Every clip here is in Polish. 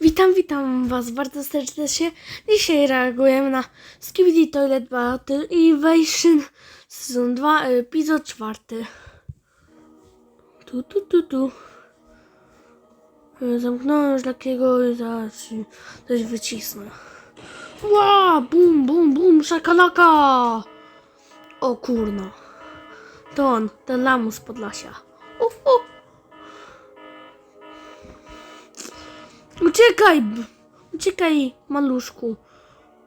Witam, witam Was bardzo serdecznie. Dzisiaj reagujemy na Skibidi Toilet Battle Invasion sezon 2, epizod 4. Tu, tu, tu, tu. E, Zamknąłem już takiego i zaraz coś wycisnę. Ła, bum, bum, bum, szakalaka! O kurna. To on, ten lamus Podlasia. Uf, uf. Uciekaj! Uciekaj, maluszku.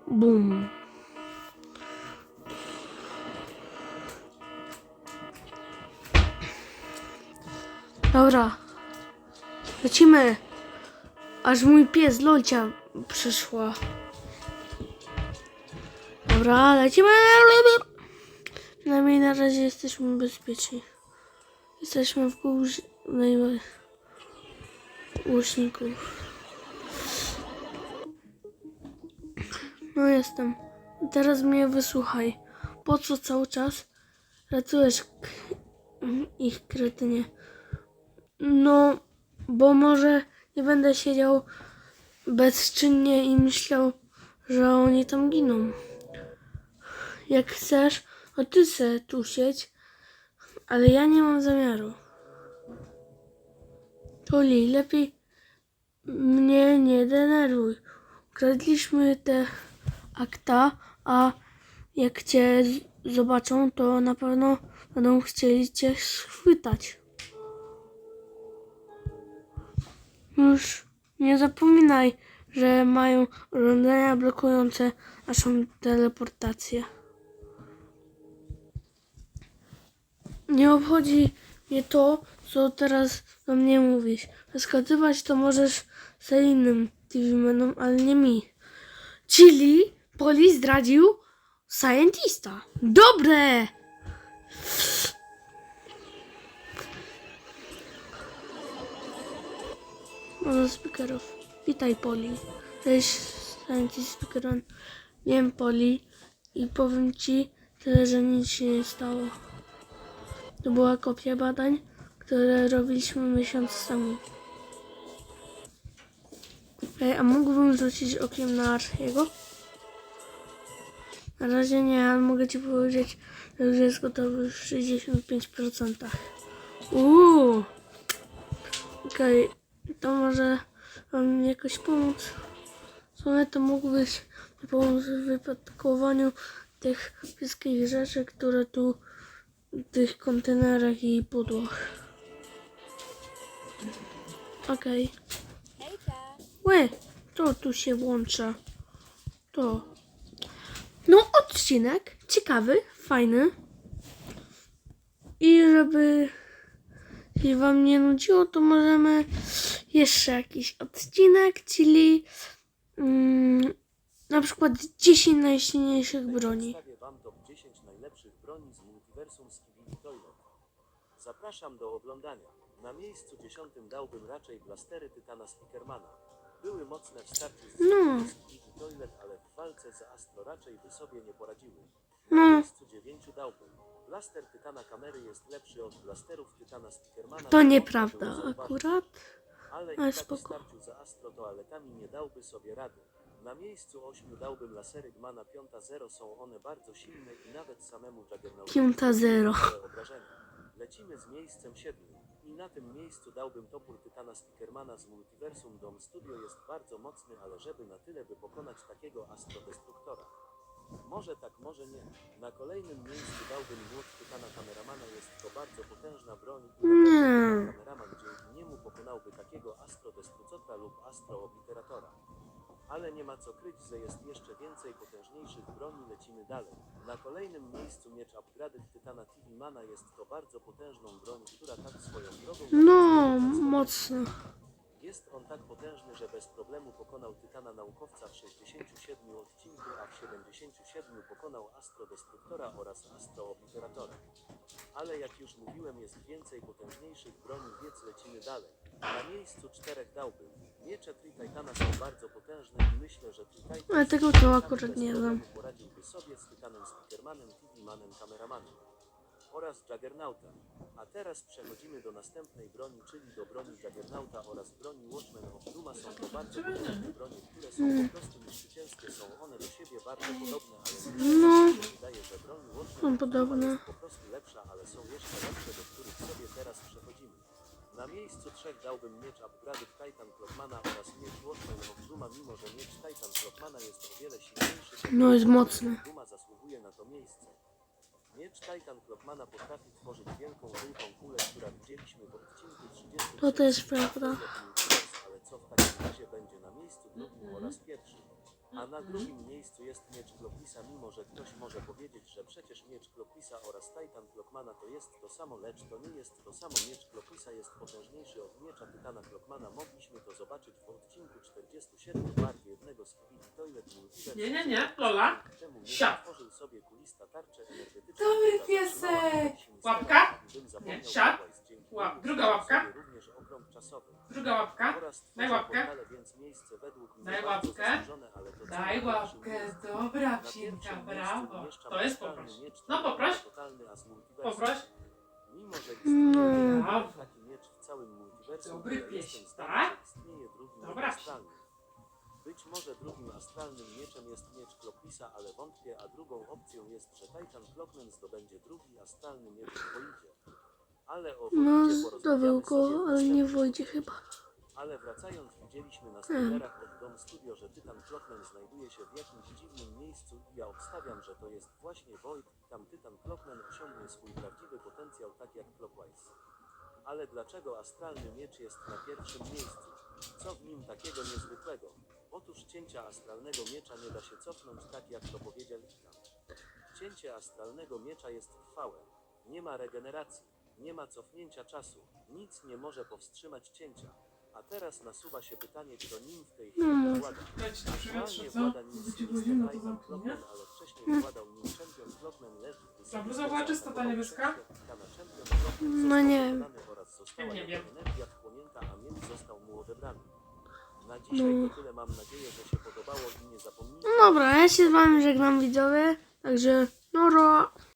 Bum. Dobra. Lecimy. Aż mój pies Lolcia przyszła. Dobra, lecimy. Przynajmniej na razie jesteśmy bezpieczni. Jesteśmy w górze głośników. No jestem. Teraz mnie wysłuchaj. Po co cały czas ratujesz ich kretynie? No, bo może nie będę siedział bezczynnie i myślał, że oni tam giną. Jak chcesz, to ty se tu siedź, ale ja nie mam zamiaru. Toli, lepiej mnie nie denerwuj. Ukradliśmy te akta, a jak cię zobaczą, to na pewno będą chcieli cię schwytać. Już nie zapominaj, że mają urządzenia blokujące naszą teleportację. Nie obchodzi mnie to, co teraz do mnie mówisz. Wyskazywać to możesz za innym TV-menom, ale nie mi. Czyli zdradził Scientista. Dobre! Może speakerów. Witaj Poli. Cześć Scientist Speakeron. Wiem Poli i powiem ci tyle, że nic się nie stało. To była kopia badań, które robiliśmy miesiąc temu. Ej, a mógłbym rzucić okiem na Archiego? Na razie nie, ale mogę ci powiedzieć, że jest gotowy w 65%. Uuu! Okej, to może wam jakoś pomóc. Sumie to mógłbyś pomóc w wypatkowaniu tych wszystkich rzeczy, które tu w tych kontenerach i pudłach. Okej. Łe, to tu się włącza. To. No, odcinek ciekawy, fajny. I żeby się wam nie nudziło, to możemy jeszcze jakiś odcinek, czyli mm, na przykład 10 najsilniejszych broni. Wam top 10 najlepszych broni z multiversum Skibidi. Zapraszam do oglądania. Na miejscu dziesiątym dałbym raczej blastery Tytana Speakermana. Były mocne w starciu z No. Skibidi Toilet, ale w walce z Astro raczej by sobie nie poradziły. No. Na miejscu dziewięciu dałbym. Blaster Tytana Kamery jest lepszy od blasterów Tytana Speakermana. To nieprawda akurat. Ale i Ale tak w spoko. starciu za astrotoaletami nie dałby sobie rady. Na miejscu 8 dałbym lasery Gmana 5.0 są one bardzo silne i nawet samemu Juggernautowi Piąta zero. obrażenia. Lecimy z miejscem 7. I na tym miejscu dałbym topór Tytana Speakermana z Multiversum Dom Studio jest bardzo mocny, ale żeby na tyle by pokonać takiego astrodestruktora. Może tak, może nie. Na kolejnym miejscu dałbym młot Tytana Kameramana, jest to bardzo potężna broń i Nie. Tytan Kameraman dzięki niemu pokonałby takiego astrodestrucota lub astroobliteratora. Ale nie ma co kryć, że jest jeszcze więcej potężniejszych broni, lecimy dalej. Na kolejnym miejscu miecz Upgraded Tytana TV Mana jest to bardzo potężną broń, która tak swoją drogą... No, mocno. Jest on tak potężny, że bez problemu pokonał Tytana naukowca w 67 odcinku, a w 77 pokonał Astrodestruktora oraz Astroobliteratora. Ale jak już mówiłem, jest więcej potężniejszych broni, więc lecimy dalej. Na miejscu czterech dałbym. Miecze Tri-Titana są bardzo potężne i myślę, że Tri-Titan Ale tego to akurat nie wiem. poradziłby sobie z Tytanem Speakermanem, TV-manem, Kameramanem oraz Juggernauta. A teraz przechodzimy do następnej broni, czyli do broni Juggernauta oraz broni Watchmen of Dooma. Są to bardzo podobne nie? bronie, które są po prostu niszczycielskie. Są one do siebie bardzo podobne, ale No. mi się wydaje, że broń Są podobne. jest po prostu lepsza, ale są jeszcze lepsze, do których sobie teraz przechodzimy. Na miejscu trzech dałbym miecz upgraded Titan Clockmana oraz miecz Watchman of mimo że miecz Titan Clockmana jest o wiele silniejszy. No, jest mocny. Duma zasługuje na to miejsce. Miecz Titan Clockmana potrafi tworzyć wielką żółtą kulę, która widzieliśmy w odcinku 30. To też prawda. Ale co w takim razie będzie na miejscu drugim oraz pierwszym? A na drugim miejscu jest miecz Klopisa, mimo że ktoś może powiedzieć, że przecież miecz Klopisa oraz Titan Clockmana to jest to samo, lecz to nie jest to samo. Miecz Klopisa jest potężniejszy od miecza Tytana Clockmana. Mogliśmy to zobaczyć w odcinku 47 barwie jednego z Toilet Multiverse. Nie, nie, nie, Lola. Temu tworzył sobie kulista tarczę energetyczną. Dobry piesek. Łapka? Nie, siad. Łap- druga łapka. Druga łapka. Daj łapkę. Daj łapkę. Daj łapkę. Dobra, psinka, brawo. To jest poproś. No poproś. Poproś. Mimo, że istnieje taki miecz w całym multiversum, Dobry zdania, tak? Dobra. Być może drugim astralnym mieczem jest miecz Klopisa, ale wątpię, a drugą opcją jest, że Titan Clockman zdobędzie drugi astralny miecz w Wojdzie. Ale o No, Wojdzie zdobył go, ale nie następnym wojdzie chyba. Ale wracając, widzieliśmy na spoilerach od Dom Studio, że Tytan Clockman znajduje się w jakimś dziwnym miejscu i ja obstawiam, że to jest właśnie Void tam Tytan Clockman osiągnie swój prawdziwy potencjał tak jak Clockwise. Ale dlaczego astralny miecz jest na pierwszym miejscu? Co w nim takiego niezwykłego? Otóż cięcia astralnego miecza nie da się cofnąć tak jak to powiedział Ikan. Cięcie astralnego miecza jest trwałe. Nie ma regeneracji, nie ma cofnięcia czasu, nic nie może powstrzymać cięcia. A teraz nasuwa się pytanie, kto nim w tej chwili No. włada. Dajcie to przywietrze, Aktualnie co? włada nim Będzie to ale wcześniej władał nim Champion Clockman leży. Ta bluza była czysta, ta niebieska? No nie wiem. Nie wiem. energia wchłonięta, a miecz został mu odebrany. Na dzisiaj No. to tyle, mam nadzieję, że się podobało i nie zapomnijcie. No dobra, ja się z wami żegnam widzowie, także noro.